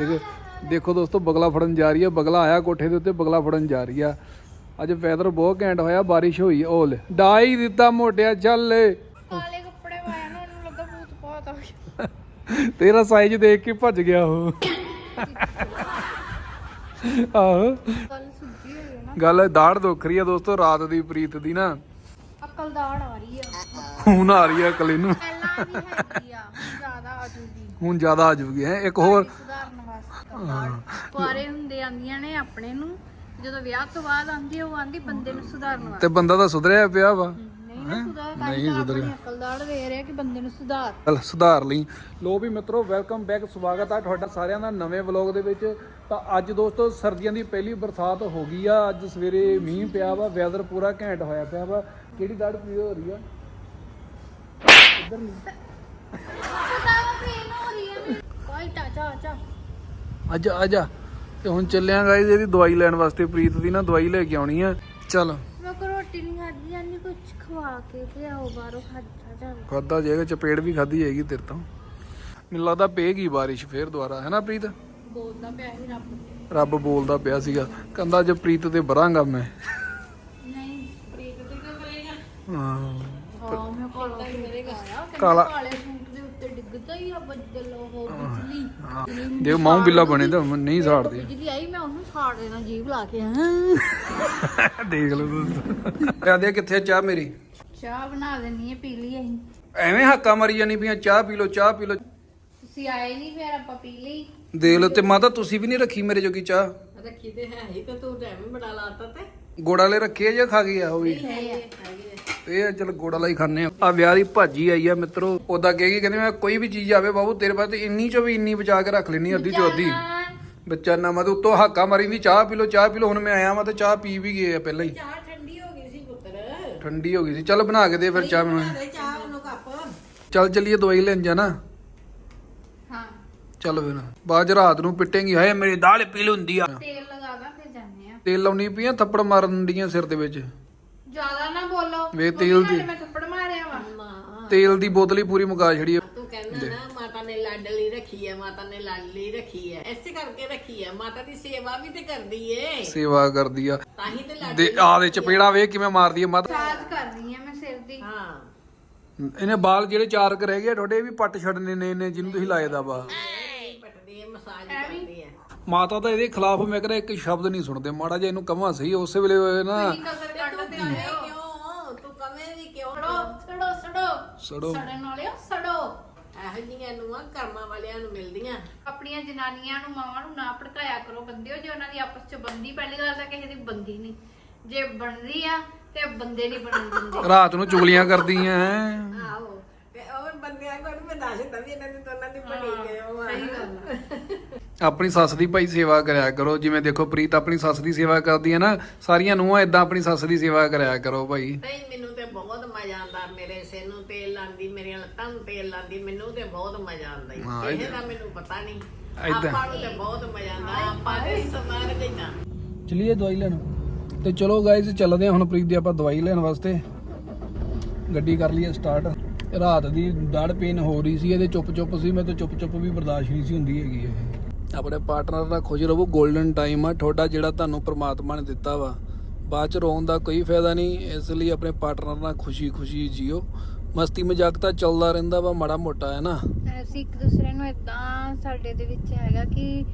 ਦੇਖੋ ਦੇਖੋ ਦੋਸਤੋ ਬਗਲਾ ਫੜਨ ਜਾ ਰਹੀ ਹੈ ਬਗਲਾ ਆਇਆ ਕੋਠੇ ਦੇ ਉੱਤੇ ਬਗਲਾ ਫੜਨ ਜਾ ਰਹੀ ਆ। ਅੱਜ ਵੈਦਰ ਬਹੁਤ ਘੈਂਟ ਹੋਇਆ ਬਾਰਿਸ਼ ਹੋਈ ਓ ਲੈ ਡਾਈ ਦਿੱਤਾ ਮੋਟਿਆ ਚੱਲ। ਕਾਲੇ ਕੱਪੜੇ ਪਾਏ ਨਾ ਉਹਨੂੰ ਲੱਗਾ ਭੂਤ ਬਹੁਤ ਆ ਗਿਆ। ਤੇਰਾ ਸਾਈਜ਼ ਦੇਖ ਕੇ ਭੱਜ ਗਿਆ ਉਹ। ਆਹੋ। ਗੱਲ ਨਾ। ਦਾੜ ਦੁੱਖ ਰਹੀ ਆ ਦੋਸਤੋ ਰਾਤ ਦੀ ਪ੍ਰੀਤ ਦੀ ਨਾ। ਅਕਲ ਦਾੜ ਆ ਰਹੀ ਆ। ਹੁਣ ਆ ਰਹੀ ਆ ਅਕਲ ਇਹਨੂੰ। ਪਹਿਲਾਂ ਵੀ ਹੈਗੀ ਆ ਹੁਣ ਜ਼ਿਆਦਾ ਆ ਜੂਗੀ। ਹੁਣ ਜ਼ਿਆਦਾ ਆ ਜੂਗੀ ਹੈ। ਇੱਕ ਹੋਰ ਕੁਆਰੇ ਹੁੰਦੇ ਆਂਦੀਆਂ ਨੇ ਆਪਣੇ ਨੂੰ। ਜਦੋਂ ਵਿਆਹ ਤੋਂ ਬਾਅਦ ਆਂਦੀ ਆ, ਉਹ ਆਂਦੀ ਬੰਦੇ ਨੂੰ ਸੁਧਾਰਨ ਵਾਸਤੇ। ਤੇ ਬੰਦਾ ਤਾਂ ਸੁਧਰਿਆ ਪਿਆ ਵਾ। ਨਹੀਂ ਨਾ ਸੁਧਾਰ ਨਹੀਂ ਨਹੀਂ ਸੁਧਰਿਆ। ਰਿਹਾ ਕਿ ਬੰਦੇ ਨੂੰ ਸੁਧਾਰ। ਚੱਲ ਸੁਧਾਰ ਲਈ। ਲੋ ਵੀ ਮਿੱਤਰੋ ਵੈਲਕਮ ਬੈਕ ਸਵਾਗਤ ਆ ਤੁਹਾਡਾ ਸਾਰਿਆਂ ਦਾ ਨਵੇਂ ਵਲੌਗ ਦੇ ਵਿੱਚ। ਤਾਂ ਅੱਜ ਦੋਸਤੋ ਸਰਦੀਆਂ ਦੀ ਪਹਿਲੀ ਬਰਸਾਤ ਹੋ ਗਈ ਆ। ਅੱਜ ਸਵੇਰੇ ਮੀਂਹ ਪਿਆ ਵਾ ਵੈਦਰ ਪੂਰਾ ਘੈਂਟ ਹੋਇਆ ਪਿਆ ਵਾ। ਕਿਹੜੀ ਦਾੜ ਪੀ ਹੋ ਰਹੀ ਆ? ਇੱਧਰ ਨਹੀਂ ਪਤਾ ਵਾ ਪੇਨ ਹੋ ਰਹੀ ਹੈ ਮੈਨੂੰ ਕੋਈ ਟਾਚਾ ਚਾ। ਅੱਜ ਆ ਜਾ। ਤੇ ਹੁਣ ਚੱਲਿਆ ਗਾਇਜ਼ ਇਹਦੀ ਦਵਾਈ ਲੈਣ ਵਾਸਤੇ ਪ੍ਰੀਤ ਦੀ ਨਾ ਦਵਾਈ ਲੈ ਕੇ ਆਉਣੀ ਆ। ਚੱਲ। ਮੈਂ ਕੋ ਰੋਟੀ ਨਹੀਂ ਖਾਦੀ ਜਾਂਦੀ ਕੁਝ ਖਵਾ ਕੇ ਲਿਆਓ ਬਾਹਰੋਂ ਖਾਦਾ ਜਾ ਖਾਦਾ ਜਾਏਗਾ ਚਪੇੜ ਵੀ ਖਾਦੀ ਜਾਏਗੀ ਤੇਰੇ ਤੋਂ। ਮੈਨੂੰ ਲੱਗਦਾ ਪਏਗੀ ਬਾਰਿਸ਼ ਫੇਰ ਦੁਬਾਰਾ ਹੈ ਨਾ ਪ੍ਰੀਤ? ਬੋਲਦਾ ਪਿਆ ਸੀ ਰੱਬ। ਰੱਬ ਬੋਲਦਾ ਪਿਆ ਸੀਗਾ। ਕਹਿੰਦਾ ਜੇ ਪ੍ਰੀਤ ਤੇ ਬਰਾਂਗਾ ਮੈਂ। ਨਹੀਂ ਪ੍ਰੀਤ ਤੇ ਕਿਉਂ ਕਰੇਗਾ? ਹਾਂ। ਹਾਂ ਮੈਂ ਕਾਲਾ ਕਰੇਗਾ? ਕਾਲਾ- ਹੀ ਆ ਬੱਦਲ ਉਹ ਬਿਜਲੀ। ਦੇਵ ਮਾਉ ਬਿੱਲਾ ਬਣੇ ਤਾਂ ਨਹੀਂ ਸਾੜਦੇ। ਬਿਜਲੀ ਆਈ ਮੈਂ ਉਹਨੂੰ ਸਾੜ ਦੇਣਾ ਜੀਭ ਲਾ ਕੇ। ਹਾਂ ਦੇਖ ਲਓ ਦੋਸਤੋ ਕਹਿੰਦੇ ਕਿੱਥੇ ਚਾਹ ਮੇਰੀ? ਚਾਹ ਬਣਾ ਦੇਣੀ ਹੈ ਪੀ ਲਈ ਅਸੀਂ। ਐਵੇਂ ਹੱਕਾ ਮਾਰੀ ਜਾਨੀ ਪਈਆਂ ਚਾਹ ਪੀ ਲਓ ਚਾਹ ਪੀ ਲਓ। ਤੁਸੀਂ ਆਏ ਨਹੀਂ ਫਿਰ ਆਪਾਂ ਪੀ ਲਈ। ਦੇਖ ਲਓ ਤੇ ਮਾਤਾ ਤੁਸੀਂ ਵੀ ਨਹੀਂ ਰੱਖੀ ਮੇਰੇ ਜੋਗੀ ਚਾਹ। ਰੱਖੀ ਤੇ ਹੈ ਹੀ ਤੇ ਤੂੰ ਟਾਈਮ ਬੜਾ ਲਾਤਾ ਤੇ। ਗੋੜਾ ਲੈ ਰੱਖੀ ਆ ਜਾਂ ਖਾ ਗਈ ਆ ਉਹ ਵੀ? ਇਹ ਆ, ਚੱਲ ਗੋੜਾ ਲਈ ਖਾਣੇ ਆ। ਆ ਵਿਆਹ ਦੀ ਭਾਜੀ ਆਈ ਆ ਮਿੱਤਰੋ ਉਦਾਂ ਕਹੇਗੀ ਕਹਿੰਦੇ ਮੈਂ ਕੋਈ ਵੀ ਚੀਜ਼ ਆਵੇ ਬਾਬੂ ਤੇਰੇ ਪਾਸ ਤੇ ਇੰਨੀ ਚੋਂ ਵੀ ਇੰਨੀ ਬਚਾ ਕੇ ਰੱਖ ਲੈਣੀ ਅੱਧੀ ਚੋਂ ਅੱਧੀ। ਬੱਚਾ ਨਾ ਮੈਂ ਤੇ ਉੱਤੋਂ ਹਾਕਾ ਮਾਰੀ ਦੀ ਚਾਹ ਪੀ ਲਓ ਚਾਹ ਪੀ ਲਓ ਹੁਣ ਮੈਂ ਆਇਆ ਮੈਂ ਤੇ ਚਾਹ ਪੀ ਵੀ ਗਏ ਆ ਪਹਿਲਾਂ ਹੀ। ਚਾਹ ਠੰਡੀ ਹੋ ਗਈ ਸੀ ਪੁੱਤਰ। ਠੰਡੀ ਹੋ ਗਈ ਸੀ। ਚੱਲ ਬਣਾ ਕੇ ਦੇ ਫਿਰ ਚਾਹ ਮੈਨੂੰ ਦੇ ਚਾਹ ਉਹਨੂੰ ਕੱਪ। ਚੱਲ ਚੱਲੀਏ ਦਵਾਈ ਲੈਣ ਜਾਣਾ। ਹਾਂ। ਚੱਲ ਫਿਰ। ਬਾਅਦ 'ਚ ਰਾਤ ਨੂੰ ਪਿੱਟੇਂਗੀ ਹਾਏ ਮੇਰੀ ਦਾਲ ਪੀਲ ਹੁੰਦੀ ਆ। ਤੇਲ ਆ ਤੇਲ ਲਾਉਣੀ ਪਈਆਂ ਥੱਪੜ ਮਾਰਨ ਦੀਆਂ ਸਿਰ ਦੇ ਵਿੱਚ। ਜ਼ਿਆਦਾ ਨਾ ਬੋਲੋ। ਵੇ ਤੇਲ ਦੀ ਮੈਂ ਥੱਪੜ ਮਾਰਿਆ ਵਾ। ਮਾਂ। ਤੇਲ ਦੀ ਬੋਤਲ ਹੀ ਪੂਰੀ ਮੁਕਾ ਛੜੀ ਆ। ਤੂੰ ਕਹਿੰਦਾ ਨਾ ਮਾਤਾ ਨੇ ਲਾਡਲੀ ਰੱਖੀ ਹੈ ਮਾਤਾ ਨੇ ਲਾਡਲੀ ਰੱਖੀ ਹੈ ਐਸੇ ਕਰਕੇ ਰੱਖੀ ਹੈ ਮਾਤਾ ਦੀ ਸੇਵਾ ਵੀ ਤੇ ਕਰਦੀ ਏ। ਸੇਵਾ ਕਰਦੀ ਆ। ਤਾਂ ਹੀ ਤੇ ਦੇ ਆ ਦੇ ਚਪੇੜਾ ਵੇਖ ਕਿਵੇਂ ਮਾਰਦੀ ਆ ਮਤ। ਸਾਜ ਕਰ ਰਹੀ ਆ ਮੈਂ ਸਿਰ ਦੀ। ਹਾਂ। ਇਹਨੇ ਬਾਲ ਜਿਹੜੇ ਚਾਰ ਕ ਰਹਿ ਗਏ ਆ ਤੁਹਾਡੇ ਇਹ ਵੀ ਪੱਟ ਛੱਡਨੇ ਨੇ ਇਹਨੇ ਜਿਹਨੂੰ ਤੁਸੀਂ ਲਾਏ ਦਾ ਵਾ। ਪਟਦੀ ਹੈ ਮਸਾਜ ਕਰਦੀ ਮਾਤਾ ਤਾਂ ਇਹਦੇ ਖਿਲਾਫ ਮੈਂ ਕਹਿੰਦਾ ਇੱਕ ਸ਼ਬਦ ਨਹੀਂ ਸੁਣਦੇ। ਮਾੜਾ ਜਿਹਾ ਇਹਨੂੰ ਕਵਾਂ ਸਹੀ ਉਸੇ ਵੇਲੇ ਨਾ ਕਸਰ ਤੂੰ ਕਵੇਂ ਕਿਉਂ? ਤੂੰ ਕਵੇਂ ਵੀ ਕਿਉਂ? ਸੜੋ ਸੜੋ ਸੜੋ ਸੜਨ ਵਾਲਿਓ ਸੜੋ ਇਹੋ ਜਿਹੀਆਂ ਨੂੰ ਆ ਕਰਮਾਂ ਵਾਲਿਆਂ ਨੂੰ ਮਿਲਦੀਆਂ। ਆਪਣੀਆਂ ਜਨਾਨੀਆਂ ਨੂੰ ਮਾਵਾਂ ਨੂੰ ਨਾ ਭੜਕਾਇਆ ਕਰੋ ਬੰਦਿਓ ਜੇ ਉਹਨਾਂ ਦੀ ਆਪਸ ਚ ਬੰਦੀ ਪਹਿਲੀ ਗੱਲ ਤਾਂ ਕਿਸੇ ਦੀ ਬੰਦੀ ਨਹੀਂ। ਜੇ ਬਣਦੀ ਆ ਤੇ ਬੰਦੇ ਨਹੀਂ ਬਣਨ ਦਿੰਦੇ। ਰਾਤ ਨੂੰ ਚੁਗਲੀਆਂ ਕਰਦੀਆਂ। ਆਹੋ। ਬੰਦਿਆਂ ਕੋਲ ਮੈਂ ਦੱਸਦਾ ਵੀ ਇਹਨਾਂ ਦੀ ਦੋਨਾਂ ਦੀ ਬਣੀ ਗਏ ਉਹ ਸਹੀ ਗੱਲ ਆ। ਆਪਣੀ ਸੱਸ ਦੀ ਭਾਈ ਸੇਵਾ ਕਰਿਆ ਕਰੋ ਜਿਵੇਂ ਦੇਖੋ ਪ੍ਰੀਤ ਆਪਣੀ ਸੱਸ ਦੀ ਸੇਵਾ ਕਰਦੀ ਹੈ ਨਾ ਸਾਰੀਆਂ ਨੂੰਹਾਂ ਇਦਾਂ ਆਪਣੀ ਸੱਸ ਦੀ ਸੇਵਾ ਕਰਿਆ ਕਰੋ ਭਾਈ। ਨਹੀਂ ਮੈਨੂੰ ਤੇ ਬਹੁਤ ਮਜ਼ਾ ਆਉਂਦਾ ਮੇਰੇ ਸਿਰ ਨੂੰ ਤੇਲ ਲਾਉਂਦੀ ਮੇਰੀਆਂ ਲੱਤਾਂ ਨੂੰ ਤੇਲ ਲਾਉਂਦੀ ਮੈਨੂੰ ਤੇ ਬਹੁਤ ਮਜ਼ਾ ਆਉਂਦਾ ਈ। ਹਾਂ, ਇਹ ਦਾ ਮੈਨੂੰ ਪਤਾ ਨਹੀਂ। ਏਦਾਂ। ਆਪਾਂ ਨੂੰ ਤੇ ਬਹੁਤ ਮਜ਼ਾ ਆਉਂਦਾ ਆਪਾਂ ਤੇ ਸਮਾਰ ਗਏ ਤਾਂ ਚਲਿਏ ਦਵਾਈ ਲੈਣ। ਤੇ ਚਲੋ ਗਾਇਜ਼ ਚੱਲਦੇ ਹਾਂ ਹੁਣ ਪ੍ਰੀਤ ਦੀ ਆਪਾਂ ਦਵਾਈ ਲੈਣ ਵਾਸਤੇ। ਗੱਡੀ ਕਰ ਲਈਏ ਸਟਾਰਟ ਰਾਤ ਦੀ ਦੜ ਪੇਨ ਹੋ ਰਹੀ ਸੀ ਇਹਦੇ ਚੁੱਪ ਚੁੱਪ ਸੀ ਮੈਂ ਤਾਂ ਚੁੱਪ ਚੁੱਪ ਵੀ ਬਰਦਾਸ਼ਤ ਨਹੀਂ ਸੀ ਹੁੰਦੀ ਹੈਗੀ ਇਹ। ਆਪਣੇ ਪਾਰਟਨਰ ਨਾਲ ਖੁਸ਼ ਰਹੋ 골ਡਨ ਟਾਈਮ ਆ ਤੁਹਾਡਾ ਜਿਹੜਾ ਤੁਹਾਨੂੰ ਪ੍ਰਮਾਤਮਾ ਨੇ ਦਿੱਤਾ ਵਾ। ਬਾਅਦ ਚ ਰੋਣ ਦਾ ਕੋਈ ਫਾਇਦਾ ਨਹੀਂ ਇਸ ਲਈ ਆਪਣੇ ਪਾਰਟਨਰ ਨਾਲ ਖੁਸ਼ੀ-ਖੁਸ਼ੀ ਜੀਓ। ਮਸਤੀ ਮਜ਼ਾਕ ਤਾਂ ਚੱਲਦਾ ਰਹਿੰਦਾ ਵਾ ਮਾੜਾ ਮੋਟਾ ਹੈ ਨਾ? ਅਸੀਂ ਇੱਕ ਦੂਸਰੇ ਨੂੰ ਇਦਾਂ ਸਾਡੇ ਦੇ ਵਿੱਚ ਹੈਗਾ ਕਿ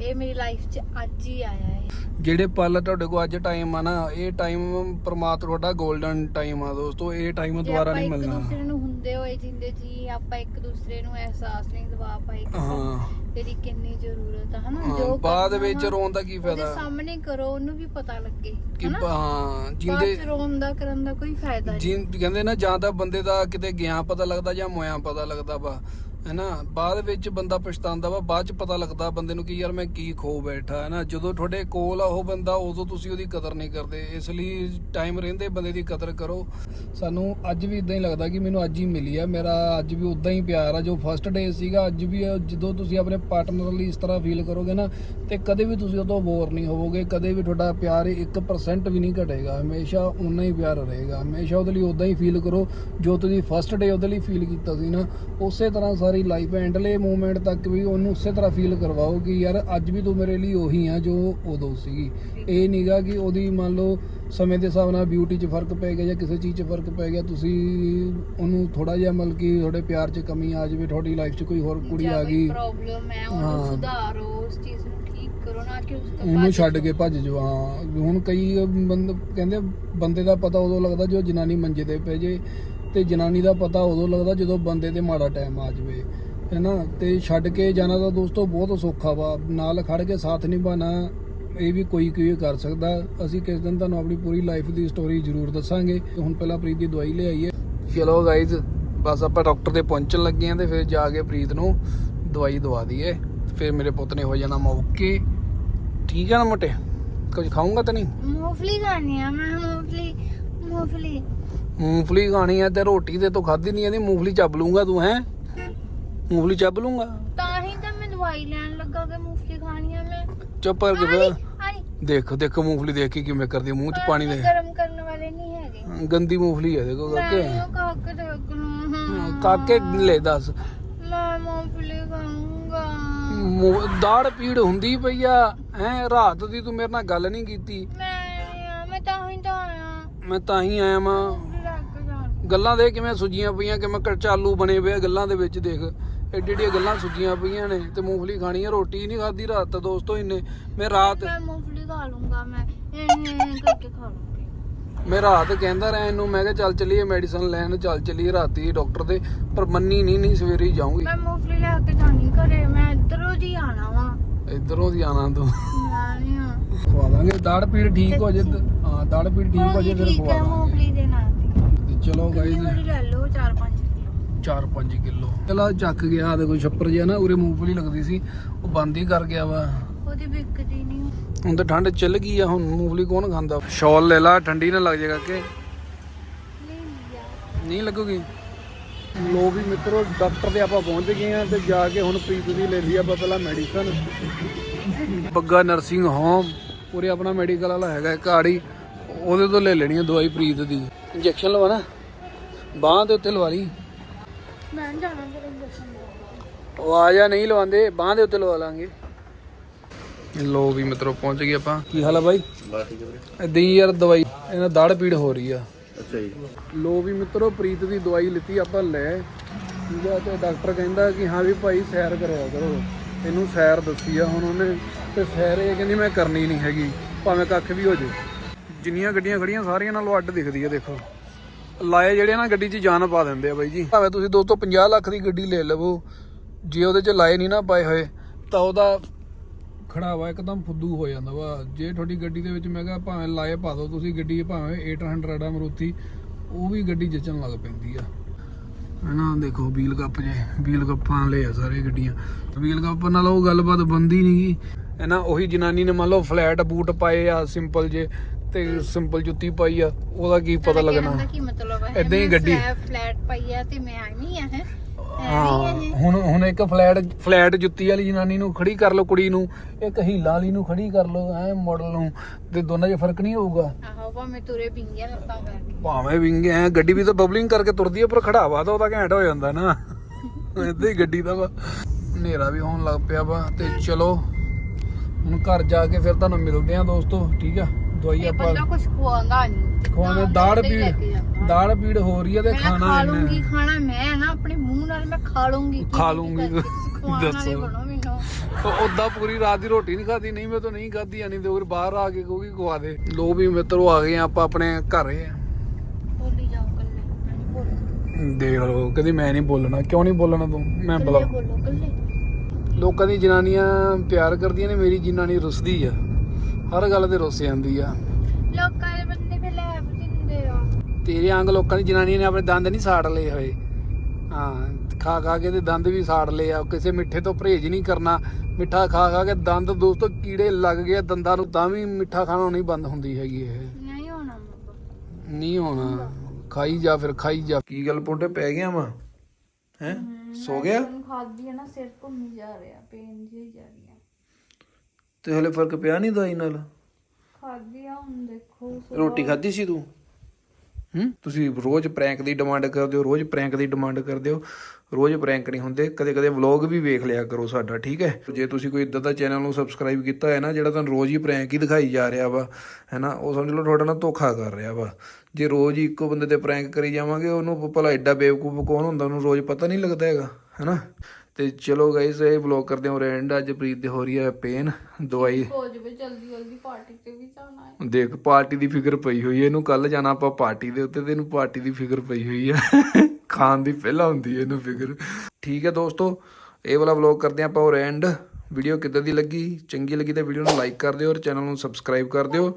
ਇਹ ਮੇਰੀ ਲਾਈਫ 'ਚ ਅੱਜ ਹੀ ਆਇਆ ਹੈ। ਜਿਹੜੇ ਪਲ ਤੁਹਾਡੇ ਕੋਲ ਅੱਜ ਟਾਈਮ ਆ ਨਾ ਇਹ ਟਾਈਮ ਪ੍ਰਮਾਤਮਾ ਤੁਹਾਡਾ 골ਡਨ ਟਾਈਮ ਆ ਦੋਸਤੋ ਇਹ ਟਾਈਮ ਦੁਬਾਰਾ ਨਹੀਂ ਇੱਕ ਮਿਲਣਾ। ਦੂਸਰੇ ਨੂੰ ਹੁੰਦੇ ਹੋਏ ਜਿੰਦੇ ਜੀ ਆਪਾਂ ਇੱਕ ਦੂਸਰੇ ਨੂੰ ਅਹਿਸਾਸ ਨਹੀਂ ਦਵਾ ਪਾਏ ਹਾਂ। ਤੇਰੀ ਕਿੰਨੀ ਜ਼ਰੂਰਤ ਆ ਹਨਾ? ਹਾਂ, ਬਾਅਦ ਕਰਨਾ ਵਿੱਚ ਵਾ, ਰੋਣ ਦਾ ਕੀ ਉਹਦੇ ਫਾਇਦਾ? ਸਾਹਮਣੇ ਕਰੋ ਉਹਨੂੰ ਵੀ ਪਤਾ ਲੱਗੇ ਕਿ ਹਾਂ ਬਾਅਦ ਜਿੰਦੇ ਚ ਰੋਣ ਦਾ ਕਰਨ ਦਾ ਕੋਈ ਫਾਇਦਾ ਨਹੀਂ। ਜਿੰ ਕਹਿੰਦੇ ਨਾ ਜਾਂ ਤਾਂ ਬੰਦੇ ਦਾ ਕਿਤੇ ਗਿਆ ਪਤਾ ਲੱਗਦਾ ਜਾਂ ਮੋਇਆ ਪਤਾ ਲੱਗਦਾ ਵਾ। ਹੈਨਾ, ਬਾਅਦ ਵਿੱਚ ਬੰਦਾ ਪਛਤਾਉਂਦਾ ਵਾ, ਬਾਅਦ ਚ ਪਤਾ ਲੱਗਦਾ ਬੰਦੇ ਨੂੰ ਕਿ ਯਾਰ ਮੈਂ ਕੀ ਖੋ ਬੈਠਾ, ਹੈਨਾ, ਜਦੋਂ ਤੁਹਾਡੇ ਕੋਲ ਆ ਉਹ ਬੰਦਾ, ਉਦੋਂ ਤੁਸੀਂ ਉਹਦੀ ਕਦਰ ਨਹੀਂ ਕਰਦੇ। ਇਸ ਲਈ ਟਾਈਮ ਰਹਿੰਦੇ ਬੰਦੇ ਦੀ ਕਦਰ ਕਰੋ। ਸਾਨੂੰ ਅੱਜ ਵੀ ਇਦਾਂ ਹੀ ਲੱਗਦਾ ਕਿ ਮੈਨੂੰ ਅੱਜ ਹੀ ਮਿਲੀ ਆ। ਮੇਰਾ ਅੱਜ ਵੀ ਉਦਾਂ ਹੀ ਪਿਆਰ ਆ, ਜੋ ਫਸਟ ਡੇ ਸੀਗਾ, ਅੱਜ ਵੀ ਜਦੋਂ ਤੁਸੀਂ ਆਪਣੇ ਪਾਰਟਨਰ ਲਈ ਇਸ ਤਰ੍ਹਾਂ ਫੀਲ ਕਰੋਗੇ ਨਾ, ਤੇ ਕਦੇ ਵੀ ਤੁਸੀਂ ਉਹ ਤੋਂ ਬੋਰ ਨਹੀਂ ਹੋਵੋਗੇ। ਕਦੇ ਵੀ ਤੁਹਾਡਾ ਪਿਆਰ 1% ਵੀ ਨਹੀਂ ਘਟੇਗਾ। ਹਮੇਸ਼ਾ ਉਨਾ ਹੀ ਪਿਆਰ ਰਹੇਗਾ। ਹਮੇਸ਼ਾ ਉਹਦੇ ਲਈ ਉਦਾਂ ਹੀ ਫੀਲ ਕਰੋ, ਜੋ ਤੁਸੀਂ ਫਸਟ ਡੇ ਉਹਦੇ ਲਈ ਫੀਲ ਕੀਤਾ ਸੀ ਨਾ, ਉਸੇ ਤਰ੍ਹਾਂ ਸਾਰੇ ਸਾਰੀ ਲਾਈਫ ਐਂਡਲੇ ਮੂਮੈਂਟ ਤੱਕ ਵੀ ਉਹਨੂੰ ਉਸੇ ਤਰ੍ਹਾਂ ਫੀਲ ਕਰਵਾਓ ਕਿ ਯਾਰ ਅੱਜ ਵੀ ਤੂੰ ਮੇਰੇ ਲਈ ਉਹੀ ਆ ਜੋ ਉਦੋਂ ਸੀਗੀ। ਇਹ ਨਹੀਂਗਾ ਕਿ ਉਹਦੀ ਮੰਨ ਲਓ ਸਮੇਂ ਦੇ ਹਿਸਾਬ ਨਾਲ ਬਿਊਟੀ 'ਚ ਫ਼ਰਕ ਪੈ ਗਿਆ ਜਾਂ ਕਿਸੇ ਚੀਜ਼ 'ਚ ਫ਼ਰਕ ਪੈ ਗਿਆ ਤੁਸੀਂ ਉਹਨੂੰ ਥੋੜਾ ਜਿਹਾ ਮਤਲਬ ਕਿ ਤੁਹਾਡੇ ਪਿਆਰ 'ਚ ਕਮੀ ਆ ਜਾਵੇ ਤੁਹਾਡੀ ਲਾਈਫ 'ਚ ਕੋਈ ਹੋਰ ਕੁੜੀ ਆ ਗਈ। ਪ੍ਰੋਬਲਮ ਹੈ। ਉਹਨੂੰ ਸੁਧਾਰੋ ਉਸ ਚੀਜ਼ ਨੂੰ ਠੀਕ ਕਰੋ ਨਾ ਕਿ ਉਸ ਤੋਂ ਉਹਨੂੰ ਛੱਡ ਕੇ ਭੱਜ ਜਾਓ ਹਾਂ। ਹੁਣ ਕਈ ਬੰਦ ਕਹਿੰਦੇ ਬੰਦੇ ਦਾ ਪਤਾ ਉਦੋਂ ਲੱਗਦਾ ਜਦੋਂ ਜਨਾਨੀ ਮੰਜੇ ਤੇ ਪੈ ਜੇ। ਤੇ ਜਨਾਨੀ ਦਾ ਪਤਾ ਉਦੋਂ ਲੱਗਦਾ ਜਦੋਂ ਬੰਦੇ ਤੇ ਮਾੜਾ ਟਾਈਮ ਆ ਜਾਵੇ ਹੈਨਾ ਤੇ ਛੱਡ ਕੇ ਜਾਣਾ ਤਾਂ ਦੋਸਤੋ ਬਹੁਤ ਸੌਖਾ ਵਾ, ਨਾਲ ਖੜ ਕੇ ਸਾਥ ਨਿਭਾਣਾ ਇਹ ਵੀ ਕੋਈ ਕੋਈ ਕਰ ਸਕਦਾ। ਅਸੀਂ ਕਿਸ ਦਿਨ ਤੁਹਾਨੂੰ ਆਪਣੀ ਪੂਰੀ ਲਾਈਫ ਦੀ ਸਟੋਰੀ ਜ਼ਰੂਰ ਦੱਸਾਂਗੇ। ਹੁਣ ਪਹਿਲਾਂ ਪ੍ਰੀਤ ਦੀ ਦਵਾਈ ਲੈ ਆਈਏ। ਚਲੋ ਗਾਇਜ਼ ਬਸ ਆਪਾਂ ਡਾਕਟਰ ਦੇ ਪਹੁੰਚਣ ਲੱਗੇ ਆਂ ਤੇ ਫਿਰ ਜਾ ਕੇ ਪ੍ਰੀਤ ਨੂੰ ਦਵਾਈ ਦਵਾ ਦਈਏ। ਫਿਰ ਮੇਰੇ ਪੁੱਤ ਨੇ ਹੋ ਜਾਣਾ ਮੌਕੇ। ਠੀਕ ਹੈ ਨਾ ਮੋਟੇ? ਕੁਝ ਖਾਊਂਗਾ ਤਾਂ ਨਹੀਂ? ਮੂੰਗਫਲੀ ਖਾਣੀ ਆ, ਮੈਂ ਮੂੰਗਫਲੀ ਮੂੰਗਫਲੀ। ਮੂੰਗਫਲੀ ਖਾਣੀ ਹੈ ਤੇ ਰੋਟੀ ਤੇ ਤੂੰ ਖਾਧੀ ਨਹੀਂ ਇਹਦੀ ਮੂੰਗਫਲੀ ਚੱਬ ਲੂੰਗਾ ਤੂੰ ਹੈ? ਮੂੰਗਫਲੀ ਚੱਬ ਲੂੰਗਾ ਤਾਂ ਹੀ ਤਾਂ ਮੈਂ ਦਵਾਈ ਲੈਣ ਲੱਗਾ ਕਿ ਮੂੰਗਫਲੀ ਖਾਣੀ ਆ ਮੈਂ। ਚੁੱਪ ਕਰਕੇ ਆਣੀ ਬਹਿ। ਆਣੀ ਦੇਖ ਦੇਖ ਮੂੰਗਫਲੀ ਦੇਖ ਕੇ ਕਿਵੇਂ ਕਰਦੀ ਮੂੰਹ 'ਚ ਪਾਣੀ ਦੇ। ਗਰਮ ਕਰਨ ਵਾਲੇ ਨਹੀਂ ਹੈਗੇ। ਗੰਦੀ ਮੂੰਗਫਲੀ ਹੈ ਦੇਖੋ ਕਾਕੇ। ਕਾਕੇ ਲੈ ਦੱਸ। ਮੈਂ ਮੂੰਗਫਲੀ ਖਾਊਂਗਾ। ਮੂੰਹ- ਦਾੜ ਪੀੜ ਹੁੰਦੀ ਪਈ ਆ ਹੈ? ਰਾਤ ਦੀ ਤੂੰ ਮੇਰੇ ਨਾਲ ਗੱਲ ਨਹੀਂ ਕੀਤੀ। ਮੈਂ ਆ ਮੈਂ ਤਾਂ ਹੀ ਤਾਂ ਆਇਆ। ਮੈਂ ਤਾਂ ਹੀ ਆਇਆ ਮਾਂ ਗੱਲਾਂ ਦੇ ਕਿਵੇਂ ਸੁਜੀਆਂ ਪਈਆਂ ਕਿਵੇਂ ਕਚਾਲੂ ਬਣੇ ਪਏ ਆ ਗੱਲਾਂ ਦੇ ਵਿੱਚ ਦੇਖ। ਐਡੀ ਐਡੀਆਂ ਗੱਲਾਂ ਸੁਜੀਆਂ ਪਈਆਂ ਨੇ ਤੇ ਮੂੰਗਫਲੀ ਖਾਣੀ ਆ ਰੋਟੀ ਨਹੀਂ ਖਾਦੀ ਰਾਤ ਤਾਂ ਦੋਸਤੋ ਇੰਨੇ। ਮੈਂ ਰਾਤ ਮੈਂ ਮੂੰਗਫਲੀ ਖਾ ਲੂੰਗਾ ਮੈਂ ਇਹ ਇਹ ਕਰਕੇ ਖਾ ਲੂੰਗੀ। ਮੈਂ ਰਾਤ ਕਹਿੰਦਾ ਰਿਹਾ ਇਹਨੂੰ ਮੈਂ ਕਿਹਾ ਚੱਲ ਚੱਲੀਏ ਮੈਡੀਸਨ ਲੈਣ ਚੱਲ ਚੱਲੀਏ ਰਾਤੀ ਡਾਕਟਰ ਦੇ ਪਰ ਮੰਨੀ ਨਹੀਂ ਨਹੀਂ ਸਵੇਰੇ ਹੀ ਜਾਊਂਗੀ। ਮੈਂ ਮੂੰਗਫਲੀ ਲੈ ਕੇ ਜਾਣੀ ਘਰੇ ਮੈਂ ਇਧਰੋਂ ਜੀ ਆਣਾ ਵਾ। ਇਧਰੋਂ ਦੀ ਆਣਾ ਤੂੰ। ਖਵਾ ਦਾਂਗੇ। ਦਾੜ ਪੀੜ ਠੀਕ ਹੋ ਜੇ ਹਾਂ ਦਾੜ ਪੀੜ ਠੀਕ ਹੋ ਜੇ ਫਿਰ ਖਵਾ ਦਾਂਗੇ ਮੂੰਗਫਲੀ ਦੇ ਨਾਲ ਦੀ ਤੇ ਚਲੋ ਗਾਈਜ਼ ਥੋੜੀ ਲੈ ਲਓ 4-5 ਕਿਲੋ। 4-5 ਕਿਲੋ। ਚਲਾ ਚੱਕ ਗਿਆ ਤੇ ਕੋਈ ਛੱਪਰ ਜਿਹਾ ਨਾ ਉਰੇ ਮੂੰਗਫਲੀ ਲੱਗਦੀ ਸੀ। ਉਹ ਬੰਦ ਹੀ ਕਰ ਗਿਆ ਵਾ। ਉਹਦੀ ਵਿਕਦੀ ਨਹੀਂ ਹੁਣ ਤਾਂ ਠੰਡ ਚੱਲ ਗਈ ਆ ਹੁਣ ਮੂੰਗਫਲੀ ਕੌਣ ਖਾਂਦਾ? ਸ਼ਾਲ ਲੈ ਲਾ ਠੰਡੀ ਨਾ ਲੱਗ ਜਾਏਗਾ ਕਿ? ਨਹੀਂ ਲੱਗੂਗੀ? ਲੋ ਵੀ ਮਿੱਤਰੋ ਡਾਕਟਰ ਦੇ ਆਪਾਂ ਪਹੁੰਚ ਗਏ ਆ ਤੇ ਜਾ ਕੇ ਹੁਣ ਪ੍ਰੀਤ ਦੀ ਲੈ ਲਈ ਆਪਾਂ ਪਹਿਲਾਂ ਮੈਡੀਸਨ। ਬੱਗਾ ਨਰਸਿੰਗ ਹੋਮ ਪੂਰੇ ਆਪਣਾ ਮੈਡੀਕਲ ਵਾਲਾ ਹੈਗਾ ਇੱਕ ਆੜੀ। ਉਹਦੇ ਤੋਂ ਲੈ ਲੈਣੀ ਆ ਦਵਾਈ ਪ੍ਰੀਤ ਦੀ। ਇੰਜੈਕਸ਼ਨ ਲਵਾਣਾ ਬਾਹਾਂ ਦੇ ਉੱਤੇ ਲਵਾ ਲਈ। ਮੈਂ ਨੀ ਜਾਣਾ ਫਿਰ ਇੰਜੈਕਸ਼ਨ ਉਹ ਆ ਜਾ ਨਹੀਂ ਲਵਾਉਂਦੇ ਬਾਹਾਂ ਦੇ ਉੱਤੇ ਲਵਾ ਲਾਂਗੇ। ਲੋ ਵੀ ਮਿੱਤਰੋ ਪਹੁੰਚ ਗਏ ਆਪਾਂ। ਕੀ ਹਾਲ ਆ ਬਾਈ? ਬਸ ਠੀਕ ਹੈ ਵੀਰੇ। ਏਦਾਂ ਹੀ ਯਾਰ ਦਵਾਈ ਇਹਨਾਂ ਦਾੜ ਪੀੜ ਹੋ ਰਹੀ ਆ। ਅੱਛਾ ਜੀ। ਲੋ ਵੀ ਮਿੱਤਰੋ ਪ੍ਰੀਤ ਦੀ ਦਵਾਈ ਲਿੱਤੀ ਆਪਾਂ ਲੈ। ਠੀਕ ਆ ਤੇ ਡਾਕਟਰ ਕਹਿੰਦਾ ਕਿ ਹਾਂ ਵੀ ਭਾਈ ਸੈਰ ਕਰਿਆ ਕਰੋ। ਇਹਨੂੰ ਸੈਰ ਦੱਸੀ ਆ ਹੁਣ ਉਹਨੇ ਤੇ ਸੈਰ ਇਹ ਕਹਿੰਦੀ ਮੈਂ ਕਰਨੀ ਨਹੀਂ ਹੈਗੀ ਭਾਵੇਂ ਕੱਖ ਵੀ ਹੋ ਜੇ। ਜਿੰਨੀਆਂ ਗੱਡੀਆਂ ਖੜੀਆਂ ਸਾਰੀਆਂ ਨਾਲੋਂ ਅੱਡ ਦਿਖਦੀ ਆ ਦੇਖੋ। ਲਾਏ ਜਿਹੜੇ ਨਾ ਗੱਡੀ 'ਚ ਜਾਨ ਪਾ ਦਿੰਦੇ ਆ ਬਾਈ ਜੀ। ਭਾਵੇਂ ਤੁਸੀਂ 250 ਲੱਖ ਦੀ ਗੱਡੀ ਲੈ ਲਵੋ, ਜੇ ਉਹਦੇ 'ਚ ਲਾਏ ਨਹੀਂ ਨਾ ਪਾਏ ਹੋਏ, ਤਾਂ ਉਹਦਾ ਖੜਾਵਾ ਇੱਕਦਮ ਫੁੱਦੂ ਹੋ ਜਾਂਦਾ ਵਾ। ਜੇ ਤੁਹਾਡੀ ਗੱਡੀ ਦੇ ਵਿੱਚ ਮੈਂ ਕਿਹਾ ਭਾਵੇਂ ਲਾਏ ਪਾ ਦਿਓ, ਤੁਸੀਂ ਗੱਡੀ ਭਾਵੇਂ 800 ਆ ਮਰੂਤੀ, ਉਹ ਵੀ ਗੱਡੀ ਜਚਣ ਲੱਗ ਪੈਂਦੀ ਆ। ਹਨਾ ਦੇਖੋ ਵੀਲ ਕੱਪ ਜੇ ਵੀਲ ਕੱਪਾਂ ਵਾਲੇ ਆ ਸਾਰੇ ਗੱਡੀਆਂ। ਵੀਲ ਕੱਪ ਨਾਲ ਉਹ ਗੱਲਬਾਤ ਬੰਦੀ ਨਹੀਂਗੀ ਹਨਾ ਉਹੀ ਜਨਾਨੀ ਨੇ ਮੰਨ ਲਓ ਫਲੈਟ ਬੂਟ ਪਾਏ ਆ ਸਿੰਪਲ ਜੇ ਤੇ ਸਿੰਪਲ ਜੁੱਤੀ ਪਾਈ ਆ ਉਹਦਾ ਕੀ ਪਤਾ ਲੱਗਣਾ। ਕੀ ਮਤਲਬ ਹੈ ਹੀ ਗੱਡੀ- ਫਲੈਟ ਪਈ ਆ ਤੇ ਮੈਂ ਐਵੇਂ ਆ ਹੈ। ਹਾਂ ਹੁਣ ਹੁਣ ਇੱਕ ਫਲੈਟ ਫਲੈਟ ਜੁੱਤੀ ਵਾਲੀ ਜਨਾਨੀ ਨੂੰ ਖੜੀ ਕਰ ਲਓ ਕੁੜੀ ਨੂੰ। ਇੱਕ ਹੀਲਾ ਵਾਲੀ ਨੂੰ ਖੜੀ ਕਰ ਲਓ ਐ ਮਾਡਲ ਨੂੰ ਤੇ ਦੋਨਾਂ 'ਚ ਫ਼ਰਕ ਨਹੀਂ ਹੋਊਗਾ। ਆਹੋ ਭਾਵੇਂ ਤੁਰੇ ਪਿੰਗੀਆਂ ਲੱਤਾਂ ਕਰਕੇ। ਭਾਵੇਂ ਵਿੰਗ ਐ ਗੱਡੀ ਵੀ ਤਾਂ ਬਬਲਿੰਗ ਕਰਕੇ ਤੁਰਦੀ ਆ ਪਰ ਖੜਾਵਾ ਤਾਂ ਉਹਦਾ ਘੈਂਟ ਹੋ ਜਾਂਦਾ ਨਾ। ਏਦਾਂ ਹੀ ਗੱਡੀ ਦਾ ਵਾ। ਹਨੇਰਾ ਵੀ ਹੋਣ ਲੱਗ ਪਿਆ ਵਾ ਤੇ ਚਲੋ ਹੁਣ ਘਰ ਜਾ ਕੇ ਫਿਰ ਤੁਹਾਨੂੰ ਮਿਲਦੇ ਆ ਦੋਸਤੋ ਠੀਕ ਆ? ਦਵਾਈ ਇਹ ਆਪਾਂ ਬੰਦਾ ਕੁਝ ਖਵਾਉਂਦਾ ਨਹੀਂ ਖਵਾਉਂਦੇ ਦਾੜ ਪੀੜ ਦਾੜ ਪੀੜ ਹੋ ਰਹੀ ਆ ਤੇ ਮੈਂ ਖਾਣਾ ਖਾ ਲੂੰਗੀ ਖਾਣਾ ਮੈਂ ਨਾ ਆਪਣੇ ਮੂੰਹ ਨਾਲ ਮੈਂ ਖਾ ਲੂੰਗੀ ਖਾ ਲੂੰਗੀ, ਦੱਸੋ। ਉਦਾਂ ਪੂਰੀ ਰਾਤ ਦੀ ਰੋਟੀ ਨਹੀਂ ਖਾਦੀ ਨਹੀਂ ਮੈਂ ਤਾਂ ਨਹੀਂ ਖਾਦੀ ਆਣੀ ਤੇ ਹੋਰ ਬਾਹਰ ਆ ਕੇ ਕਹੂਗੀ ਖਵਾ ਦੇ। ਲੋ ਵੀ ਮਿੱਤਰੋ ਆ ਗਏ ਆ ਆਪਾਂ ਆਪਣੇ ਘਰੇ। ਬੋਲੀ ਜਾਓ ਕੱਲੇ ਮੈਂ ਨਹੀਂ ਬੋਲਣਾ ਦੇਖ ਲਓ ਕਹਿੰਦੀ ਮੈਂ ਨਹੀਂ ਬੋਲਣਾ। ਕਿਉਂ ਨਹੀਂ ਬੋਲਣਾ ਤੂੰ? ਮੈਂ ਬਲਾ। ਕੱਲੇ ਬੋਲੋ ਕੱਲੇ ਲੋਕਾਂ ਦੀ ਜਨਾਨੀਆਂ ਪਿਆਰ ਕਰਦੀਆਂ ਨੇ ਮੇਰੀ ਜਨਾਨੀ ਰੁੱਸਦੀ ਆ। ਹਰ ਗੱਲ ਤੇ ਰੁੱਸ ਜਾਂਦੀ ਆ। ਲੋਕਾਂ ਦੇ ਬੰਦੇ ਫਿਰ ਲੈ ਦਿੰਦੇ ਆ। ਤੇਰੇ ਅੰਗ ਲੋਕਾਂ ਦੀ ਜਨਾਨੀਆਂ ਨੇ ਆਪਣੇ ਦੰਦ ਨਹੀਂ ਸਾੜ ਲਏ ਹੋਏ। ਹਾਂ ਖਾ ਖਾ ਕੇ ਤੇ ਦੰਦ ਵੀ ਸਾੜ ਲਏ ਆ। ਕਿਸੇ ਮਿੱਠੇ ਤੋਂ ਪਰਹੇਜ਼ ਨਹੀਂ ਕਰਨਾ। ਮਿੱਠਾ ਖਾ ਖਾ ਕੇ ਦੰਦ ਦੋਸਤੋ ਕੀੜੇ ਲੱਗ ਗਏ ਦੰਦਾਂ ਨੂੰ ਤਾਂ ਵੀ ਮਿੱਠਾ ਖਾਣਾ ਨਹੀਂ ਬੰਦ ਹੁੰਦੀ ਹੈਗੀ ਇਹ। ਨਹੀਂ ਹੋਣਾ ਨਹੀਂ ਹੋਣਾ। ਖਾਈ ਜਾ ਫਿਰ ਖਾਈ ਜਾ। ਕੀ ਗੱਲ ਪੋਟੇ ਪੈ ਗਿਆ ਵਾ? ਹੈ? ਸੋ ਗਿਆ? ਖਾਦੀ ਹੈ ਨਾ ਸਿਰ ਘੁੰਮੀ ਜਾ ਰਿਹਾ ਪੇਨ ਜੀ ਜਾ ਰਹੀ ਤੇ ਹਲੇ ਫ਼ਰਕ ਪਿਆ ਨਹੀਂ ਦਵਾਈ ਨਾਲ? ਖਾਦੀ ਆ ਹੁਣ ਦੇਖੋ। ਰੋਟੀ ਖਾਧੀ ਸੀ ਤੂੰ? ਹੂੰ? ਤੁਸੀਂ ਰੋਜ਼ ਪ੍ਰੈਂਕ ਦੀ ਡਿਮਾਂਡ ਕਰਦੇ ਹੋ ਰੋਜ਼ ਪ੍ਰੈਂਕ ਦੀ ਡਿਮਾਂਡ ਕਰਦੇ ਹੋ। ਰੋਜ਼ ਪ੍ਰੈਂਕ ਨਹੀਂ ਹੁੰਦੇ ਕਦੇ ਕਦੇ ਵਲੌਗ ਵੀ ਵੇਖ ਲਿਆ ਕਰੋ ਸਾਡਾ ਠੀਕ ਹੈ? ਜੇ ਤੁਸੀਂ ਕੋਈ ਇਦਾਂ ਦਾ ਚੈਨਲ ਨੂੰ ਸਬਸਕ੍ਰਾਈਬ ਕੀਤਾ ਹੈ ਨਾ ਜਿਹੜਾ ਤੁਹਾਨੂੰ ਰੋਜ਼ ਹੀ ਪ੍ਰੈਂਕ ਹੀ ਦਿਖਾਈ ਜਾ ਰਿਹਾ ਵਾ ਹੈਨਾ ਉਹ ਸਮਝ ਲਓ ਤੁਹਾਡਾ ਨਾਲ ਧੋਖਾ ਕਰ ਰਿਹਾ ਵਾ। ਜੇ ਰੋਜ਼ ਹੀ ਇੱਕੋ ਬੰਦੇ ਤੇ ਪ੍ਰੈਂਕ ਕਰੀ ਜਾਵਾਂਗੇ ਉਹਨੂੰ ਭਲਾ ਐਡਾ ਬੇਵਕੂਫ ਕੌਣ ਹੁੰਦਾ ਉਹਨੂੰ ਰੋਜ਼ ਪਤਾ ਨਹੀਂ ਲੱਗਦਾ ਹੈਗਾ ਹੈਨਾ? ਤੇ ਚਲੋ ਗਾਇਸ ਇਹ ਵਲੌਗ ਕਰਦੇ ਹਾਂ ਰੈਂਡ ਅੱਜ ਪ੍ਰੀਤ ਦੇ ਹੋ ਰਹੀ ਹੈ ਪੇਨ ਦਵਾਈ। ਹੋ ਜਵੇ ਜਲਦੀ ਜਲਦੀ ਪਾਰਟੀ ਤੇ ਵੀ ਜਾਣਾ ਹੈ। ਦੇਖ ਪਾਰਟੀ ਦੀ ਫਿਕਰ ਪਈ ਹੋਈ ਹੈ ਇਹਨੂੰ ਕੱਲ ਜਾਣਾ ਆਪਾਂ ਪਾਰਟੀ ਦੇ ਉੱਤੇ ਤੇ ਇਹਨੂੰ ਪਾਰਟੀ ਦੀ ਫਿਕਰ ਪਈ ਹੋਈ ਹੈ। ਖਾਣ ਦੀ ਪਹਿਲਾਂ ਹੁੰਦੀ ਹੈ ਇਹਨੂੰ ਫਿਕਰ। ਠੀਕ ਹੈ ਦੋਸਤੋ ਇਹ ਵਾਲਾ ਵਲੌਗ ਕਰਦੇ ਹਾਂ ਆਪਾਂ ਔਰ ਐਂਡ ਵੀਡੀਓ ਕਿੱਦਾਂ ਦੀ ਲੱਗੀ? ਚੰਗੀ ਲੱਗੀ ਤਾਂ ਵੀਡੀਓ ਨੂੰ ਲਾਈਕ ਕਰ ਦਿਓ ਔਰ ਚੈਨਲ ਨੂੰ ਸਬਸਕ੍ਰਾਈਬ ਕਰ ਦਿਓ।